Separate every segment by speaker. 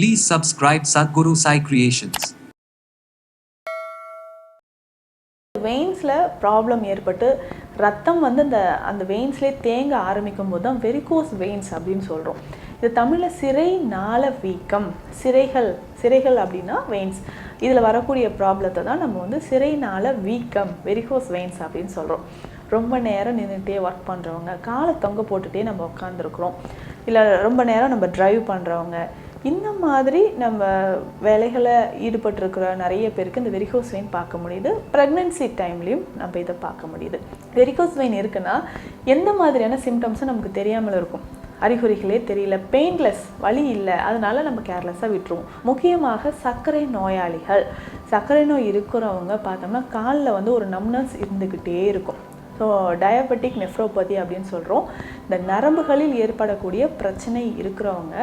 Speaker 1: Please subscribe Sadhguru Sai Creations.
Speaker 2: வெயின்ஸில் problem ஏற்பட்டு ரத்தம் வந்து அந்த அந்த வெயின்ஸ்லேயே தேங்க ஆரம்பிக்கும் போது தான் வெரிகோஸ் வெயின்ஸ் அப்படின்னு சொல்கிறோம் இது தமிழில் சிறை நாள வீக்கம் சிறைகள் சிறைகள் அப்படின்னா வெயின்ஸ் இதில் வரக்கூடிய ப்ராப்ளத்தை தான் நம்ம வந்து சிறை நாள வீக்கம் வெரிகோஸ் வெயின்ஸ் அப்படின்னு சொல்கிறோம் ரொம்ப நேரம் நின்றுட்டே ஒர்க் பண்ணுறவங்க காலை தொங்க போட்டுகிட்டே நம்ம உட்காந்துருக்குறோம் இல்லை ரொம்ப நேரம் நம்ம ட்ரைவ் பண்ணுறவங்க இந்த மாதிரி நம்ம வேலைகளை ஈடுபட்டிருக்கிற நிறைய பேருக்கு இந்த வெரிகோஸ் வெயின் பார்க்க முடியுது. ப்ரெக்னென்சி டைம்லேயும் நம்ம இதை பார்க்க முடியுது. வெரிகோஸ் வெயின் இருக்குன்னா எந்த மாதிரியான சிம்டம்ஸும் நமக்கு தெரியாமல் இருக்கும். அறிகுறிகளே தெரியல பெயின்லெஸ் வழி இல்லை. அதனால நம்ம கேர்லெஸ்ஸாக விட்டுருவோம். முக்கியமாக சர்க்கரை நோயாளிகள். சர்க்கரை நோய் இருக்கிறவங்க பார்த்தோம்னா காலில் வந்து ஒரு நம்னஸ் இருந்துக்கிட்டே இருக்கும். ஸோ டயபெட்டிக் நெஃப்ரோபதி அப்படின்னு சொல்கிறோம் இந்த நரம்புகளில் ஏற்படக்கூடிய பிரச்சனை இருக்கிறவங்க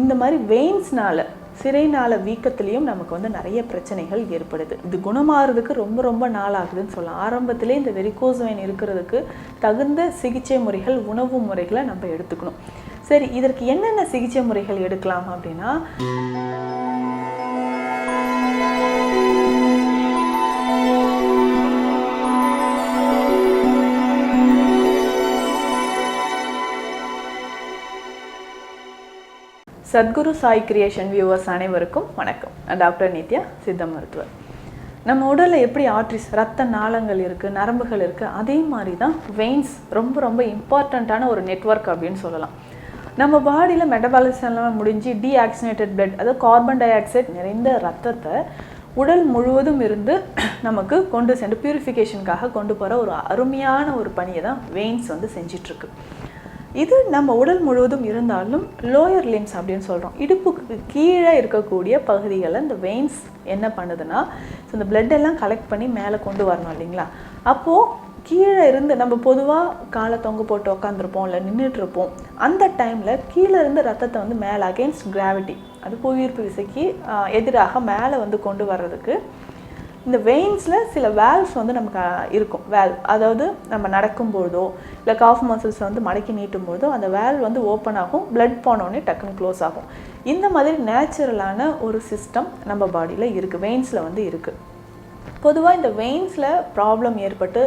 Speaker 2: இந்த மாதிரி வெயின்ஸ்னால சிறைனால வீக்கத்துலேயும் நமக்கு வந்து நிறைய பிரச்சனைகள் ஏற்படுது. இது குணமாகிறதுக்கு ரொம்ப ரொம்ப நாள் ஆகுதுன்னு சொல்லலாம். ஆரம்பத்திலே இந்த வெரிகோஸ் வெயின் இருக்கிறதுக்கு தகுந்த சிகிச்சை முறைகள் உணவு முறைகளை நம்ம எடுத்துக்கணும். சரி இதற்கு என்னென்ன சிகிச்சை முறைகள் எடுக்கலாம் அப்படின்னா சத்குரு சாய் கிரியேஷன் வியூவர்ஸ் அனைவருக்கும் வணக்கம். நான் டாக்டர் நித்யா சித்த மருத்துவர். நம்ம உடலில் எப்படி ஆர்ட்ரிஸ் ரத்த நாளங்கள் இருக்குது நரம்புகள் இருக்குது அதே மாதிரி தான் வெயின்ஸ் ரொம்ப ரொம்ப இம்பார்ட்டண்ட்டான ஒரு நெட்வொர்க் அப்படின்னு சொல்லலாம். நம்ம பாடியில் மெட்டபாலிசம்லாம் முடிஞ்சு டீஆக்சினேட்டட் பிளட் அதாவது கார்பன் டை ஆக்சைடு நிறைந்த ரத்தத்தை உடல் முழுவதும் இருந்து நமக்கு கொண்டு சென்று பியூரிஃபிகேஷனுக்காக கொண்டு போகிற ஒரு அருமையான ஒரு பணியை தான் வெயின்ஸ் வந்து செஞ்சிட்ருக்கு இது நம்ம உடல் முழுவதும் இருந்தாலும் லோயர் லிம்ஸ் அப்படின்னு சொல்கிறோம் இடுப்புக்கு கீழே இருக்கக்கூடிய பகுதிகளில் இந்த வெயின்ஸ் என்ன பண்ணுதுன்னா ஸோ இந்த பிளட் எல்லாம் கலெக்ட் பண்ணி மேலே கொண்டு வரணும் இல்லைங்களா? அப்போது கீழே இருந்து நம்ம பொதுவாக காலை தொங்க போட்டு உக்காந்துருப்போம் இல்லை நின்றுட்டுருப்போம் அந்த டைமில் கீழே இருந்து ரத்தத்தை வந்து மேலே அகேன்ஸ்ட் கிராவிட்டி அது புவியீர்ப்பு விசைக்கு எதிராக மேலே வந்து கொண்டு வர்றதுக்கு இந்த வெயின்ஸில் சில வேல்வ்ஸ் வந்து நமக்கு இருக்கும். வேல்வ் அதாவது நம்ம நடக்கும்போதோ இல்லை காஃப் மசில்ஸ் வந்து மடக்கி நீட்டும் போதோ அந்த வேல்வ் வந்து ஓப்பன் ஆகும் பிளட் போனோடனே டக்குன்னு க்ளோஸ் ஆகும். இந்த மாதிரி நேச்சுரலான ஒரு சிஸ்டம் நம்ம பாடியில் இருக்குது வெயின்ஸில் வந்து இருக்குது பொதுவாக இந்த வெயின்ஸில் ப்ராப்ளம் ஏற்பட்டு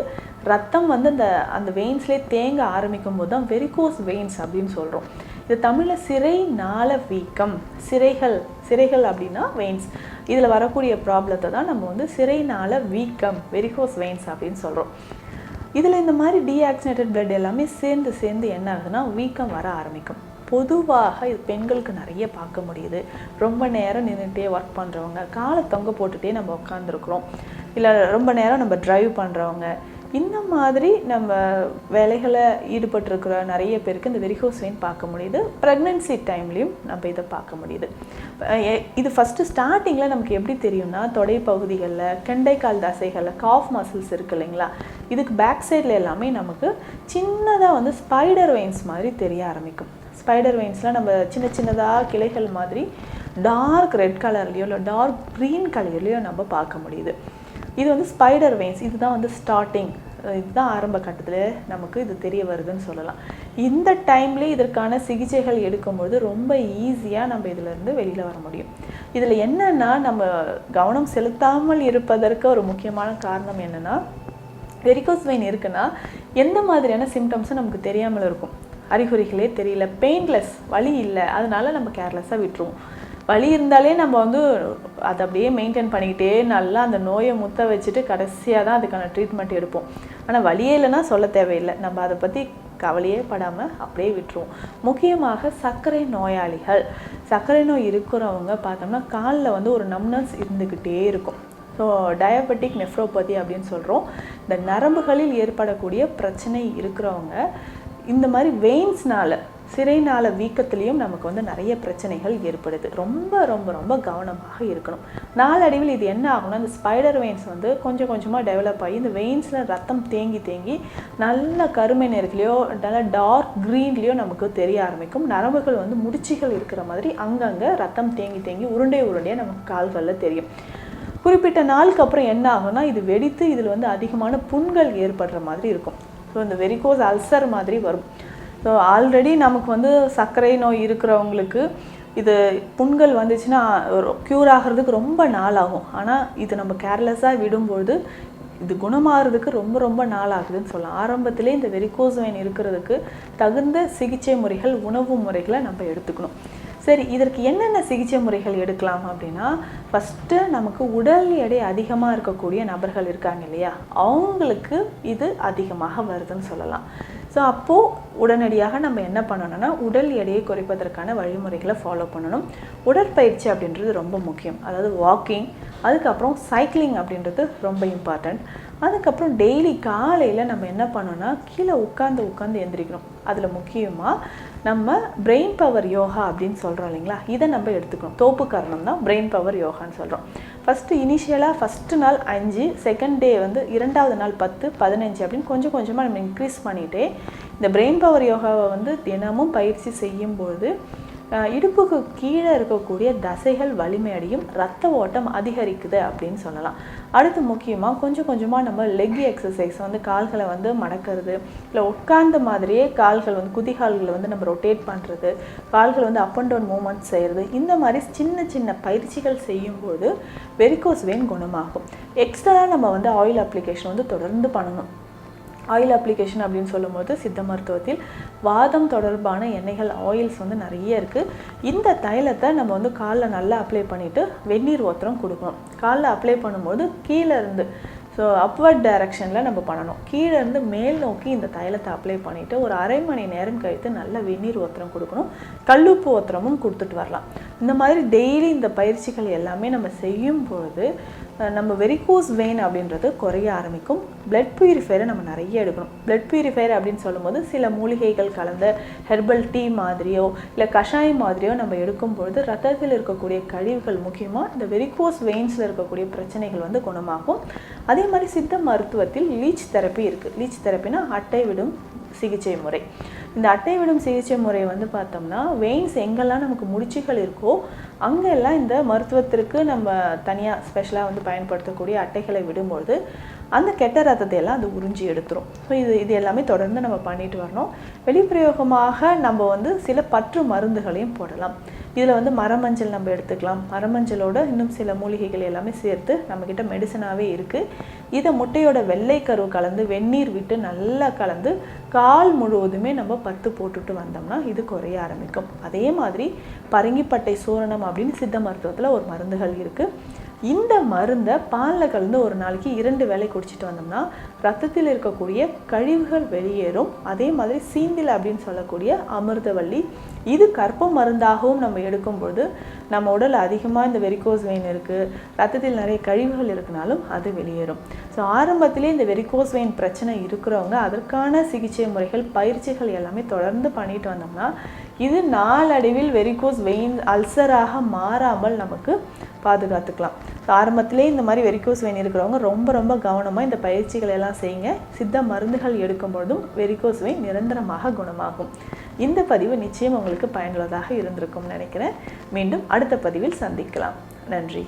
Speaker 2: ரத்தம் வந்து அந்த அந்த வெயின்ஸ்லேயே தேங்க ஆரம்பிக்கும் போது தான் வெரிகோஸ் வெயின்ஸ் அப்படின்னு சொல்கிறோம் இது தமிழில் சிறை நாள வீக்கம். சிறைகள் சிறைகள் அப்படின்னா வெயின்ஸ் இதில் வரக்கூடிய ப்ராப்ளத்தை தான் நம்ம வந்து சிறை வீக்கம் வெரிகோஸ் வெயின்ஸ் அப்படின்னு சொல்கிறோம் இதில் இந்த மாதிரி டீஆக்சினேட்டட் பிளட் எல்லாமே சேர்ந்து சேர்ந்து என்ன ஆகுதுன்னா வீக்கம் வர ஆரம்பிக்கும். பொதுவாக இது பெண்களுக்கு நிறைய பார்க்க முடியுது. ரொம்ப நேரம் நின்றுட்டே ஒர்க் பண்ணுறவங்க காலை தொங்க போட்டுகிட்டே நம்ம உட்காந்துருக்குறோம் இல்லை ரொம்ப நேரம் நம்ம ட்ரைவ் பண்ணுறவங்க இந்த மாதிரி நம்ம வேலைகளை ஈடுபட்டிருக்கிற நிறைய பேருக்கு இந்த வெரிகோஸ் வெயின் பார்க்க முடியுது. ப்ரெக்னென்சி டைம்லேயும் நம்ம இதை பார்க்க முடியுது. இது ஃபஸ்ட்டு ஸ்டார்டிங்கில் நமக்கு எப்படி தெரியும்னா தொடை பகுதிகளில் கெண்டைக்கால் தசைகளில் காஃப் மசில்ஸ் இருக்கு இல்லைங்களா? இதுக்கு பேக் சைடில் எல்லாமே நமக்கு சின்னதாக வந்து ஸ்பைடர் வெயின்ஸ் மாதிரி தெரிய ஆரம்பிக்கும். ஸ்பைடர் வெயின்ஸ்லாம் நம்ம சின்ன சின்னதாக கிளைகள் மாதிரி டார்க் ரெட் கலர்லேயோ இல்லை டார்க் க்ரீன் கலர்லேயோ நம்ம பார்க்க முடியுது. இது வந்து ஸ்பைடர் வெயின்ஸ் இதுதான் வந்து ஸ்டார்டிங் இதுதான் ஆரம்ப கட்டத்தில் நமக்கு இது தெரிய வருதுன்னு சொல்லலாம். இந்த டைம்லேயே இதற்கான சிகிச்சைகள் எடுக்கும்பொழுது ரொம்ப ஈஸியாக நம்ம இதிலேருந்து வெளியில் வர முடியும். இதில் என்னென்னா நம்ம கவனம் செலுத்தாமல் இருப்பதற்கு ஒரு முக்கியமான காரணம் என்னென்னா வெரிகோஸ் வெயின் இருக்குன்னா எந்த மாதிரியான சிம்டம்ஸும் நமக்கு தெரியாமல் இருக்கும். அறிகுறிகளே தெரியல பெயின்லெஸ் வழி இல்லை. அதனால நம்ம கேர்லெஸ்ஸாக விட்டுருவோம். வலி இருந்தாலே நம்ம வந்து அதை அப்படியே மெயின்டைன் பண்ணிக்கிட்டே நல்லா அந்த நோயை முத்த வச்சுட்டு கடைசியாக தான் அதுக்கான ட்ரீட்மெண்ட் எடுப்போம். ஆனால் வலியே இல்லைன்னா சொல்ல தேவையில்லை. நம்ம அதை பற்றி கவலையே படாமல் அப்படியே விட்டுருவோம். முக்கியமாக சர்க்கரை நோயாளிகள். சர்க்கரை நோய் இருக்கிறவங்க பார்த்தோம்னா காலில் வந்து ஒரு நம்னஸ் இருந்துக்கிட்டே இருக்கும். ஸோ டயபெட்டிக் நெஃப்ரோபதி அப்படின்னு சொல்கிறோம் இந்த நரம்புகளில் ஏற்படக்கூடிய பிரச்சனை இருக்கிறவங்க இந்த மாதிரி வெயின்ஸ்னால சிறைநாள வீக்கத்துலேயும் நமக்கு வந்து நிறைய பிரச்சனைகள் ஏற்படுது. ரொம்ப ரொம்ப ரொம்ப கவனமாக இருக்கணும். நாளடைவில் இது என்ன ஆகும்னா இந்த ஸ்பைடர் வெயின்ஸ் வந்து கொஞ்சம் கொஞ்சமாக டெவலப் ஆகி இந்த வெயின்ஸில் ரத்தம் தேங்கி தேங்கி நல்ல கருமை நிறத்துலையோ நல்ல டார்க் க்ரீன்லேயோ நமக்கு தெரிய ஆரம்பிக்கும். நரம்புகள் வந்து முடிச்சுகள் இருக்கிற மாதிரி அங்கங்கே ரத்தம் தேங்கி தேங்கி உருண்டை உருண்டையாக நமக்கு கால்களில் தெரியும். குறிப்பிட்ட நாளுக்கு அப்புறம் என்ன ஆகும்னா இது வெடித்து இதில் வந்து அதிகமான புண்கள் ஏற்படுற மாதிரி இருக்கும். ஸோ இந்த வெரிகோஸ் அல்சர் மாதிரி வரும். ஸோ ஆல்ரெடி நமக்கு வந்து சர்க்கரை நோய் இருக்கிறவங்களுக்கு இது புண்கள் வந்துச்சுன்னா க்யூர் ஆகிறதுக்கு ரொம்ப நாள் ஆகும் ஆனால் இது நம்ம கேர்லெஸ்ஸாக விடும்பொழுது இது குணமாகிறதுக்கு ரொம்ப ரொம்ப நாள் ஆகுதுன்னு சொல்லலாம். ஆரம்பத்திலே இந்த வெரிகோஸ் வெயின் இருக்கிறதுக்கு தகுந்த சிகிச்சை முறைகள் உணவு முறைகளை நம்ம எடுத்துக்கணும். சரி இதற்கு என்னென்ன சிகிச்சை முறைகள் எடுக்கலாம் அப்படின்னா ஃபஸ்ட்டு நமக்கு உடல் எடை அதிகமாக இருக்கக்கூடிய நபர்கள் இருக்காங்க இல்லையா? அவங்களுக்கு இது அதிகமாக வருதுன்னு சொல்லலாம். ஸோ அப்போது உடனடியாக நம்ம என்ன பண்ணணும்னா உடல் எடையை குறைப்பதற்கான வழிமுறைகளை ஃபாலோ பண்ணணும். உடற்பயிற்சி அப்படின்றது ரொம்ப முக்கியம். அதாவது வாக்கிங் அதுக்கப்புறம் சைக்கிளிங் அப்படின்றது ரொம்ப இம்பார்ட்டண்ட் அதுக்கப்புறம் டெய்லி காலையில் நம்ம என்ன பண்ணோன்னா கீழே உட்காந்து உட்காந்து எந்திரிக்கணும். அதில் முக்கியமாக நம்ம பிரெயின் பவர் யோகா அப்படின்னு சொல்கிறோம் இல்லைங்களா? இதை நம்ம எடுத்துக்கணும். தோப்பு காரணம் தான் பிரெயின் பவர் யோகான்னு சொல்கிறோம் ஃபஸ்ட்டு இனிஷியலாக ஃபஸ்ட்டு நாள் அஞ்சு செகண்ட் டே வந்து இரண்டாவது நாள் பத்து பதினஞ்சு அப்படின்னு கொஞ்சம் கொஞ்சமாக நம்ம இன்க்ரீஸ் பண்ணிகிட்டே இந்த பிரெயின் பவர் யோகாவை வந்து தினமும் பயிற்சி செய்யும்போது இடுப்புக்கு கீழே இருக்கக்கூடிய தசைகள் வலிமையடையும் ரத்த ஓட்டம் அதிகரிக்குது அப்படின்னு சொல்லலாம். அடுத்து முக்கியமாக கொஞ்சம் கொஞ்சமாக நம்ம லெக் எக்ஸசைஸ் வந்து கால்களை வந்து மடக்கிறது இல்லை உட்கார்ந்த மாதிரியே கால்கள் வந்து குதிகால்களை வந்து நம்ம ரொட்டேட் பண்ணுறது கால்கள் வந்து அப் அண்ட் டவுன் மூமெண்ட் செய்கிறது இந்த மாதிரி சின்ன சின்ன பயிற்சிகள் செய்யும்போது வெரிகோஸ் வெயின் குணமாகும். எக்ஸ்ட்ரா நம்ம வந்து ஆயில் அப்ளிகேஷன் வந்து தொடர்ந்து பண்ணணும். ஆயில் அப்ளிகேஷன் அப்படின்னு சொல்லும்போது சித்த மருத்துவத்தில் வாதம் தொடர்பான எண்ணெய்கள் ஆயில்ஸ் வந்து நிறைய இருக்குது இந்த தைலத்தை நம்ம வந்து காலில் நல்லா அப்ளை பண்ணிவிட்டு வெந்நீர் ஒத்தரம் கொடுக்கணும். காலில் அப்ளை பண்ணும்போது கீழே இருந்து ஸோ அப்வர்ட் டைரக்ஷனில் நம்ம பண்ணணும். கீழே இருந்து மேல் நோக்கி இந்த தைலத்தை அப்ளை பண்ணிவிட்டு ஒரு அரை மணி நேரம் கழித்து நல்ல வெந்நீர் ஓத்திரம் கொடுக்கணும். கல்லுப்பு ஓத்திரமும் கொடுத்துட்டு வரலாம். இந்த மாதிரி டெய்லி இந்த பயிற்சிகள் எல்லாமே நம்ம செய்யும் பொழுது நம்ம வெரிகோஸ் வெயின் அப்படின்றது குறைய ஆரம்பிக்கும். பிளட் பியூரிஃபையரை நம்ம நிறைய எடுக்கணும். பிளட் பியூரிஃபையர் அப்படின்னு சொல்லும்போது சில மூலிகைகள் கலந்த ஹெர்பல் டீ மாதிரியோ இல்லை கஷாயம் மாதிரியோ நம்ம எடுக்கும் பொழுது ரத்தத்தில் இருக்கக்கூடிய கழிவுகள் முக்கியமாக இந்த வெரிகோஸ் வெயின்ஸில் இருக்கக்கூடிய பிரச்சனைகள் வந்து குணமாகும். அதே மாதிரி சித்த மருத்துவத்தில் லீச் தெரப்பி இருக்குது லீச் தெரப்பினா அட்டை விடும் சிகிச்சை முறை. இந்த அட்டை விடும் சிகிச்சை முறை வந்து பார்த்தோம்னா வெயின்ஸ் எங்கெல்லாம் நமக்கு முடிச்சுகள் இருக்கோ அங்கெல்லாம் இந்த மருத்துவத்திற்கு நம்ம தனியாக ஸ்பெஷலாக வந்து பயன்படுத்தக்கூடிய அட்டைகளை விடும்பொழுது அந்த கெட்ட ரத்தத்தை எல்லாம் அது உறிஞ்சி எடுத்துரும். ஸோ இது இது எல்லாமே தொடர்ந்து நம்ம பண்ணிட்டு வரணும். வெளிப்பிரயோகமாக நம்ம வந்து சில பற்று மருந்துகளையும் போடலாம். இதில் வந்து மரமஞ்சள் நம்ம எடுத்துக்கலாம். மரமஞ்சளோட இன்னும் சில மூலிகைகள் எல்லாமே சேர்த்து நம்மக்கிட்ட மெடிசனாகவே இருக்குது இதை முட்டையோட வெள்ளை கரு கலந்து வெந்நீர் விட்டு நல்லா கலந்து கால் முழுவதுமே நம்ம பத்து போட்டுட்டு வந்தோம்னா இது குறைய ஆரம்பிக்கும். அதே மாதிரி பரங்கிப்பட்டை சூரணம் அப்படின்னு சித்த மருத்துவத்தில் ஒரு மருந்துகள் இருக்குது இந்த மருந்தை பாலில் கலந்து ஒரு நாளைக்கு இரண்டு வேலை குடிச்சிட்டு வந்தோம்னா ரத்தத்தில் இருக்கக்கூடிய கழிவுகள் வெளியேறும். அதே மாதிரி சீந்தில் அப்படின்னு சொல்லக்கூடிய அமிர்தவள்ளி இது கற்ப மருந்தாகவும் நம்ம எடுக்கும்பொழுது நம்ம உடல் அதிகமாக இந்த வெரிகோஸ் வெயின் இருக்குது ரத்தத்தில் நிறைய கழிவுகள் இருக்குனாலும் அது வெளியேறும். ஸோ ஆரம்பத்திலே இந்த வெரிகோஸ் வெயின் பிரச்சனை இருக்கிறவங்க அதற்கான சிகிச்சை முறைகள் பயிற்சிகள் எல்லாமே தொடர்ந்து பண்ணிட்டு வந்தோம்னா இது நாளடைவில் வெரிகோஸ் வெயின் அல்சராக மாறாமல் நமக்கு பாதுகாத்துக்கலாம். ஸோ ஆரம்பத்திலே இந்த மாதிரி வெரிகோஸ் வெயின் இருக்கிறவங்க ரொம்ப ரொம்ப கவனமாக இந்த பயிற்சிகள் எல்லாம் செய்யுங்க சித்த மருந்துகள் எடுக்கும் பொழுதும் வெரிகோஸ் வெயின் நிரந்தரமாக குணமாகும். இந்த பதிவு நிச்சயம் உங்களுக்கு பயனுள்ளதாக இருந்திருக்கும்னு நினைக்கிறேன். மீண்டும் அடுத்த பதிவில் சந்திக்கலாம். நன்றி.